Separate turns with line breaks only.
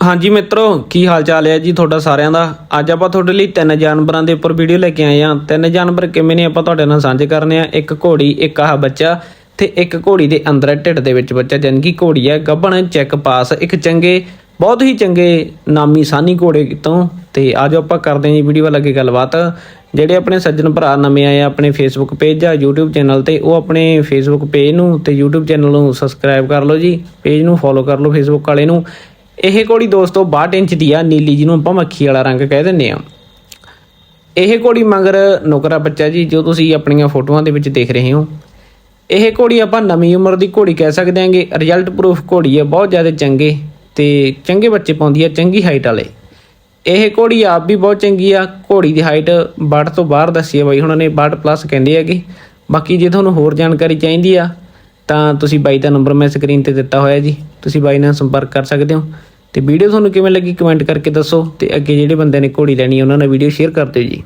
ਹਾਂਜੀ ਮਿੱਤਰੋ, ਕੀ ਹਾਲ ਚਾਲ ਹੈ ਜੀ ਤੁਹਾਡਾ ਸਾਰਿਆਂ ਦਾ? ਅੱਜ ਆਪਾਂ ਤੁਹਾਡੇ ਲਈ ਤਿੰਨ ਜਾਨਵਰਾਂ ਦੇ ਉੱਪਰ ਵੀਡੀਓ ਲੈ ਕੇ ਆਏ ਹਾਂ। ਤਿੰਨ ਜਾਨਵਰ ਕਿਵੇਂ ਨੇ ਆਪਾਂ ਤੁਹਾਡੇ ਨਾਲ ਸਾਂਝੇ ਕਰਨੇ ਆ। ਇੱਕ ਘੋੜੀ, ਇੱਕ ਆਹ ਬੱਚਾ ਤੇ ਇੱਕ ਘੋੜੀ ਦੇ ਅੰਦਰ ਢਿੱਡ ਦੇ ਵਿੱਚ ਬੱਚਾ, ਜਾਣੀ ਕਿ ਘੋੜੀ ਹੈ। ਗੱਭਣ, ਚੈੱਕ ਪਾਸ, ਇੱਕ ਚੰਗੇ, ਬਹੁਤ ਹੀ ਚੰਗੇ ਨਾਮੀ ਸਾਨੀ ਘੋੜੇ ਤੋਂ। ਤੇ ਆਜੋ ਆਪਾਂ ਕਰਦੇ ਹਾਂ ਜੀ ਵੀਡੀਓ ਵੱਲ ਅੱਗੇ ਗੱਲਬਾਤ। ਜਿਹੜੇ ਆਪਣੇ ਸੱਜਣ ਭਰਾ ਨਵੇਂ ਆਏ ਆ, ਆਪਣੇ ਫੇਸਬੁੱਕ ਪੇਜ ਜਾਂ YouTube ਚੈਨਲ ਤੇ, ਉਹ ਆਪਣੇ ਫੇਸਬੁੱਕ ਪੇਜ ਨੂੰ ਤੇ YouTube ਚੈਨਲ ਨੂੰ ਸਬਸਕ੍ਰਾਈਬ ਕਰ ਲਓ ਜੀ। ਪੇਜ ਨੂੰ ਫੋਲੋ ਕਰ ਲਓ ਫੇਸਬੁੱਕ ਵਾਲੇ ਨੂੰ। ਇਹ ਘੋੜੀ ਦੋਸਤੋ 62 ਇੰਚ ਦੀ ਆ, ਨੀਲੀ ਜਿਹਨੂੰ ਆਪਾਂ ਮੱਖੀ ਵਾਲਾ ਰੰਗ ਕਹਿ ਦਿੰਦੇ ਆ। ਇਹ ਘੋੜੀ ਮਗਰ ਨੁਕਰਾ ਬੱਚਾ ਜੀ, ਜੋ ਤੁਸੀਂ ਆਪਣੀਆਂ ਫੋਟੋਆਂ ਦੇ ਵਿੱਚ ਦੇਖ ਰਹੇ ਹੋ। ਇਹ ਘੋੜੀ ਆਪਾਂ ਨਵੀਂ ਉਮਰ ਦੀ ਘੋੜੀ ਕਹਿ ਸਕਦੇ ਹਾਂਗੇ ਰਿਜ਼ਲਟ ਪ੍ਰੂਫ ਘੋੜੀ ਹੈ ਬਹੁਤ ਜ਼ਿਆਦਾ ਚੰਗੇ ਤੇ ਚੰਗੇ ਬੱਚੇ ਪਾਉਂਦੀ ਹੈ ਚੰਗੀ ਹਾਈਟ ਵਾਲੇ। ਇਹ ਘੋੜੀ ਆਪ ਵੀ ਬਹੁਤ ਚੰਗੀ ਆ, ਘੋੜੀ ਦੀ ਹਾਈਟ 62 ਤੋਂ ਬਾਹਰ ਦੱਸੀ ਹੈ ਬਾਈ ਉਹਨਾਂ ਨੇ 62 ਪਲੱਸ ਕਹਿੰਦੇ ਹੈਗੇ। ਬਾਕੀ ਜੇ ਤੁਹਾਨੂੰ ਹੋਰ ਜਾਣਕਾਰੀ ਚਾਹੀਦੀ ਆ, ਤਾਂ ਤੁਸੀਂ ਬਾਈ ਦਾ ਨੰਬਰ ਮੈਂ ਸਕਰੀਨ ਤੇ ਦਿੱਤਾ ਹੋਇਆ ਜੀ। ਤੁਸੀਂ ਬਾਈ ਨਾਲ ਸੰਪਰਕ ਕਰ ਸਕਦੇ ਹੋ। ਤੇ ਵੀਡੀਓ ਤੁਹਾਨੂੰ ਕਿਵੇਂ ਲੱਗੀ ਕਮੈਂਟ ਕਰਕੇ ਦੱਸੋ ਤੇ ਅੱਗੇ ਜਿਹੜੇ ਬੰਦੇ ਨੇ ਘੋੜੀ ਲੈਣੀ ਉਹਨਾਂ ਨਾਲ ਵੀਡੀਓ ਸ਼ੇਅਰ ਕਰ ਦਿਓ ਜੀ।